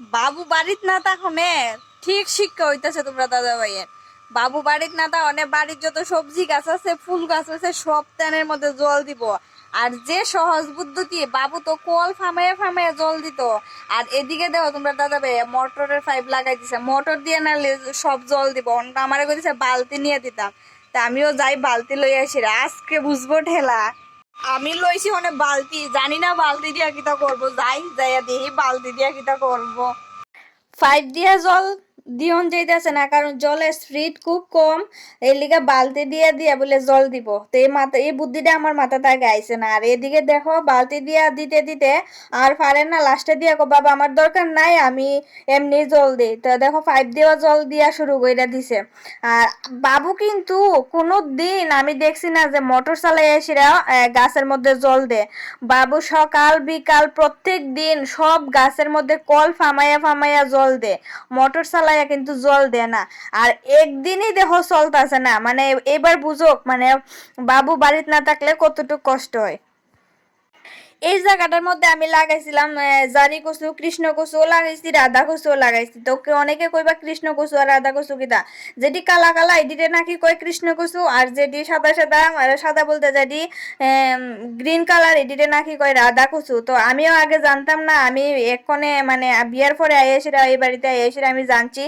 বাবু বাড়িত না তাহলে ঠিক শিক্ষা হইতেছে তোমরা দাদা ভাইয়ের বাবু বাড়িত না তাহলে বাড়ির যত সবজি গাছ আছে, ফুল গাছ আছে, সব তেনের মধ্যে জল দিব। আর যে সহজ বুদ্ধতি, বাবু তো কল ফামাইয়া ফামাইয়া জল দিত। আর এদিকে দেখো তোমরা দাদা ভাই মোটরের পাইপ লাগাই দিছে মোটর দিয়ে নালে সব জল দিব। আমার কইছে বালতি নিয়ে দিতাম। তা আমিও যাই বালতি লই আসি আজকে বুঝব ঠেলা। আমি লইছি মানে বালতি, জানি না বালতি দিয়া কিতা করব, যাই, যাইয়া দেখি বালতি দিয়া কিতা করব। ফাইভ দিয়া জল দিয়ন যাইতেছে না, কারণ জলের স্পিড খুব কম। এই লিগে বালতি দিয়ে দিয়া বলে জল দিব। তো এই মাথা, এই বুদ্ধিটা আমার মাথাতে আগে আইছে না। আর এদিকে দেখো, বালতি দিয়া দিতে দিতে আর পারে না, লাস্টে দিয়া কো, বাবা, আমার দরকার নাই, আমি এমনি জল দিই। তো দেখো, পাইপ দেওয়া জল দিয়া শুরু কইরা দিছে। আর বাবু কিন্তু কোনো দিন আমি দেখছি না যে মোটর চালাই এসেরা গাছের মধ্যে জল দেয় বাবু সকাল, বিকাল প্রত্যেক দিন সব গাছের মধ্যে কল ফামাইয়া ফামাইয়া জল দেয় মোটর চালাইয়া কিন্তু জল দেয় না। আর একদিনই দেহ চলতেছে না। মানে এবার বুঝোক মানে বাবু বাড়িতে না থাকলে কতটুকু কষ্ট হয়। এই জায়গাটার মধ্যে আমি লাগাইছিলাম জারি কচু, কৃষ্ণ কচুও লাগাইছি, রাধা কচুও লাগাইছি। তো অনেকে কইবা কৃষ্ণ কচু আর রাধা কচু কিতা? যেটি কালা কালা এডিটে নাকি কয় কৃষ্ণ কচু? আর যেটি সাদা সাদা সাদা বলতে যেটি গ্রিন কালার এডিটে নাকি কয় রাধা কচু? তো আমিও আগে জানতাম না, আমি এক্ষণে মানে বিয়ার পরে আইসিরা এই বাড়িতে আইসিরা আমি জানছি।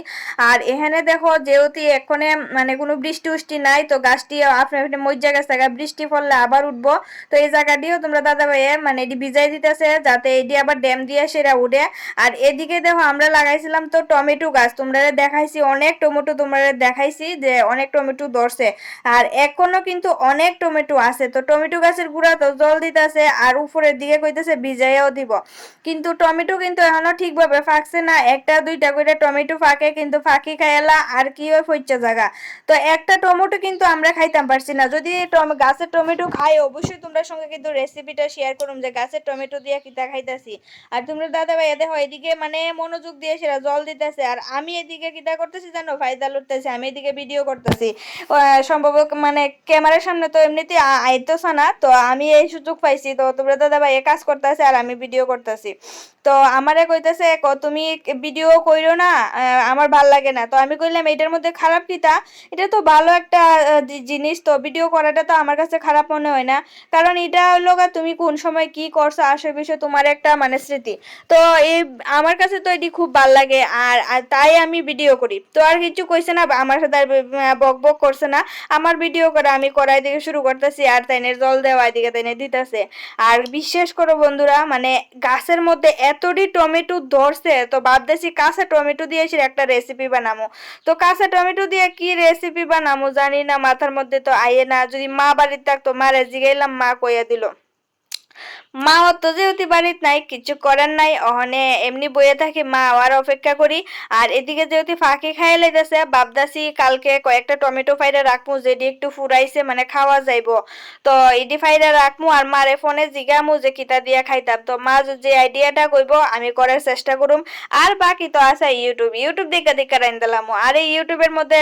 আর এখানে দেখো, যেহেতু এক্ষণে মানে কোনো বৃষ্টি উষ্টি নাই, তো গাছটি আপনি আপনি মজ্জা গেছে বৃষ্টি পড়লে আবার উঠবো। তো এই জায়গাটিও তোমরা দাদা ভাইয়ে মানে এটি ভিজাই দিতেছে, যাতে এটি আবার ড্যাম দিয়ে সেরা উঠে আর এদিকে দেখো, আমরা লাগাইছিলাম তো টমেটো গাছ। তোমরা দেখাইছি, অনেক টমেটো তোমরা দেখাইছি, যে অনেক টমেটো ধরছে। আর এখনও কিন্তু অনেক টমেটো আছে। তো টমেটো গাছের গুড়া তো জল দিতেছে, আর উপরের দিকে কইতেছে ভিজাইয়াও দিব। কিন্তু টমেটো কিন্তু এখনও ঠিকভাবে ফাঁকছে না। একটা, দুইটা করে টমেটো ফাঁকে, কিন্তু ফাঁকি খাইলা আর কি ওই ফইচা জায়গা তো একটা টমেটো কিন্তু আমরা খাইতাম পারছি না। যদি গাছের টমেটো খাই, অবশ্যই তোমরা সঙ্গে কিন্তু রেসিপিটা শেয়ার করুম যে গাছের টমেটো দিয়ে কিতা খাইতাছি। আর তোমরা দাদা ভাই দেখো, এদিকে মানে মনোযোগ দিয়ে সেরা জল দিতেছে। আর আমি এদিকে কিতা করতেছি জানো ফায়দা লুটতেছি, আমি এদিকে ভিডিও করতেছি। সম্ভব মানে ক্যামেরার সামনে তো এমনিতে আইতেছে না, তো আমি এই সুযোগ পাইছি। তো তোমরা দাদা ভাই কাজ করতেছে আর আমি ভিডিও করতেছি। তো আমারে কইতেছে তুমি ভিডিও কইরো না আমার ভালো লাগে না। তো আমি কইলাম এটার মধ্যে খারাপ কিতা? এটা তো ভালো একটা জিনিস, তো ভিডিও করাটা তো আমার কাছে খারাপ মনে হয় না। কারণ এটা হলো তুমি কোন সময় কি করছ আসে বিষয়ে তোমার একটা মানে স্মৃতি। তো এই, আমার কাছে তো এটি খুব ভালো লাগে, আর তাই আমি ভিডিও করি। তো আর কিছু কইছে না, আমার সাথে আর বক বক করছে না। আমার ভিডিও করা আমি করাই দিকে শুরু করতেছি, আর তাইনে জল দেওয়া এদিকে তাইনে দিতেছে। আর বিশ্বাস করো বন্ধুরা মানে গাছের মধ্যে এতটি টমেটো ধরছে, তো ভাবতেছি কাঁচা টমেটো দিয়ে এসে একটা রেসিপি বানামো। তো কাঁচা টমেটো দিয়ে কি রেসিপি বানামো জানি না, মাথার মধ্যে তো আইয়ে না। যদি মা বাড়িতে থাকতো, মারে জিগাইলাম, মা কইয়া দিল। মা অত যেহেতু বাড়িতে নাই, কিছু করার নাই, অহনে এমনি বইয়ে থাকি, মা আর অপেক্ষা করি। আর এদিকে যেহেতু ফাঁকি খাই লাইতেছে, বাপদাসি কালকে কয়েকটা টমেটো ফাইরা রাখমু যেটি একটু ফুরাইছে মানে খাওয়া যাইবো। তো এটি ফাইরা রাখমু আর মারে ফোনে জিগামু যে কিতা দিয়া খাইতাম। তো মা যে আইডিয়াটা কইব, আমি করার চেষ্টা করুম। আর বাকি তো আছে ইউটিউব। ইউটিউব দেখে দেখে রাইন দিলাম। আর এই ইউটিউবের মধ্যে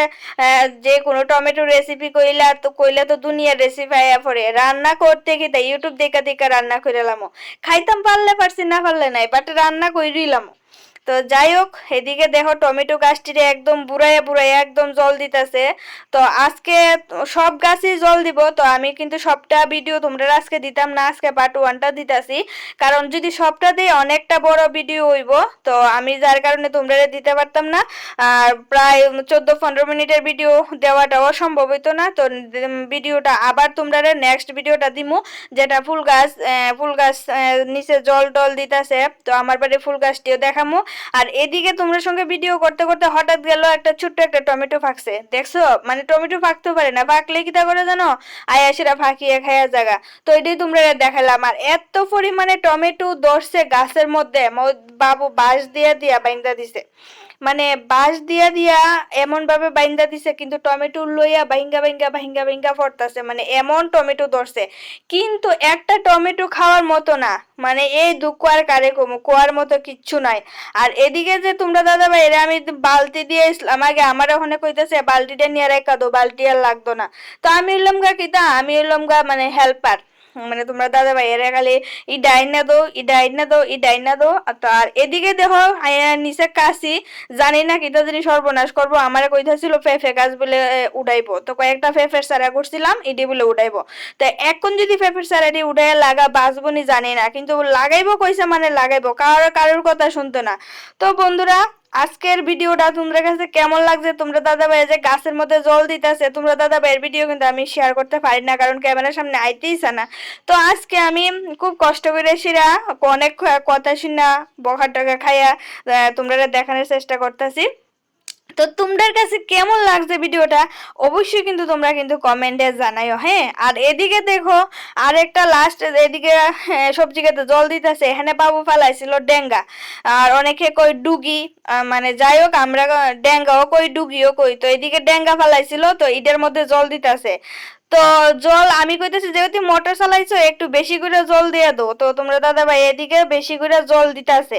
যে কোনো টমেটো রেসিপি কইলা তো কইলা তো দুনিয়ার রেসিপি আয়া পড়ে। রান্না করতে গিয়ে ইউটিউব দেখে দেখে রান্না কইরালাম খাইতাম পারলে পারছি না পারলে নাই বাট রান্না কইরিলাম তো যাই হোক, এদিকে দেখো টমেটো গাছটিরে একদম বুড়াইয়া বুড়াইয়া একদম জল দিতেছে। তো আজকে সব গাছই জল দিব, তো আমি কিন্তু সবটা ভিডিও তোমরা আজকে দিতাম না, আজকে পার্ট ওয়ানটা দিতাছি। কারণ যদি সবটা দিই, অনেকটা বড় ভিডিও হইব, তো আমি যার কারণে তোমরা দিতে পারতাম না। আর প্রায় চোদ্দ পনেরো মিনিটের ভিডিও দেওয়াটা অসম্ভব হইতো না, তো ভিডিওটা আবার তোমরা নেক্সট ভিডিওটা দিমু, যেটা ফুল গাছ ফুল গাছ নিচে জল টল দিতেছে। তো আমার বাড়ি ফুল গাছটিও দেখামু। আর এদিকে তোমরা সঙ্গে ভিডিও করতে করতে হঠাৎ গেল একটা ছোট্ট একটা টমেটো ফাঁকছে। দেখছ? মানে টমেটো ফাঁকতে পারে না। ফাঁকলে কি তা করে জানো? আয়াসিরা ফাঁকিয়ে খাইয়া জায়গা তো এটাই তোমরা দেখালাম। আর এত পরিমাণে টমেটো ধরছে গাছের মধ্যে। বাবু বাঁশ দিয়া দিয়া বাইন্দা দিছে। মানে বাঁশ দিয়া দিয়া এমন ভাবে বাইন্দা দিছে, কিন্তু টমেটো লইয়া বাইঙ্গা বাইঙ্গা বাইঙ্গা বাইঙ্গা পড়তাছে। মানে এমন টমেটো ধরছে। কিন্তু একটা টমেটো খাওয়ার মতো না। মানে এই দুঃখ আর কারে কমু? কোয়ার মতো কিচ্ছু নাই। আর এদিকে যে তোমরা দাদা ভাই, এরা আমি বালতি দিয়ে ইসলাম আগে আমার ওখানে কইতেছে, বালতিটা নিয়ে রেখা দো বালতি আর লাগতো না। তো আমি হইলাম গা কিতা আমি হইলাম গা মানে হেল্পার মানে তোমরা দাদা ভাইয়ের খালি ই ডাইনা দো, ই ডাইনা দো, ই ডাইনা দো, আর এদিকে দেখো নিচে কাশি, জানি না কিটা জানি সর্বনাশ করব, আমারে কইতাছিল ফেফে গাছ বলে উড়াইবো। তো কয়েকটা ফেফের সারা করছিলাম, ইডি বলে উড়াইবো। তো এখন যদি ফেফের সারাটি উড়াই লাগা বাঁচবনি জানি না, কিন্তু লাগাইবো কইছে মানে লাগাইবো কারোর কারোর কথা শুনতো না। তো বন্ধুরা আজকের ভিডিওটা তোমরা কাছে কেমন লাগছে? তোমরা দাদা ভাই যে গাছের মধ্যে জল দিতেছে, তোমরা দাদা ভাইয়ের ভিডিও কিন্তু আমি শেয়ার করতে পারি না, কারণ ক্যামেরার সামনে আইতেইছে না। তো আজকে আমি খুব কষ্ট করে সেরা অনেক কথা শুনা বখার টাকা খাইয়া তোমরা দেখানোর চেষ্টা করতেছি। তো তোমাদের কাছে কেমন লাগছে ভিডিওটা? অবশ্যই কিন্তু তোমরা কিন্তু কমেন্টে জানাইও হ্যাঁ? আর এদিকে দেখো আর একটা লাস্ট এদিকে হ্যাঁ, সবজি খেতে জল দিতেছে। এখানে বাবু ফেলাইছিল ডেঙ্গা। আর অনেকে কই ডুগি মানে যাই হোক আমরা ডেঙ্গাও কই ডুগিও কই। তো এদিকে ডেঙ্গা ফেলাইছিল তো ঈদের মধ্যে জল দিতেছে। তো জল, আমি কইতেছি যেহেতু মোটর চালাইছো, একটু বেশি করে জল দিয়ে দো তো তোমরা দাদা ভাই এদিকে বেশি করে জল দিতেছে।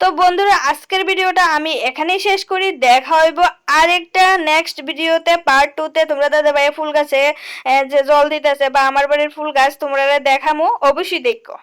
তো বন্ধুরা, আজকের ভিডিওটা আমি এখানেই শেষ করি। দেখা হইব আরেকটা নেক্সট ভিডিওতে পার্ট টুতে তোমরা দাদা ভাই ফুল গাছে যে জল দিতেছে বা আমার বাড়ির ফুল গাছ, তোমরা দেখামো অবশ্যই দেখো।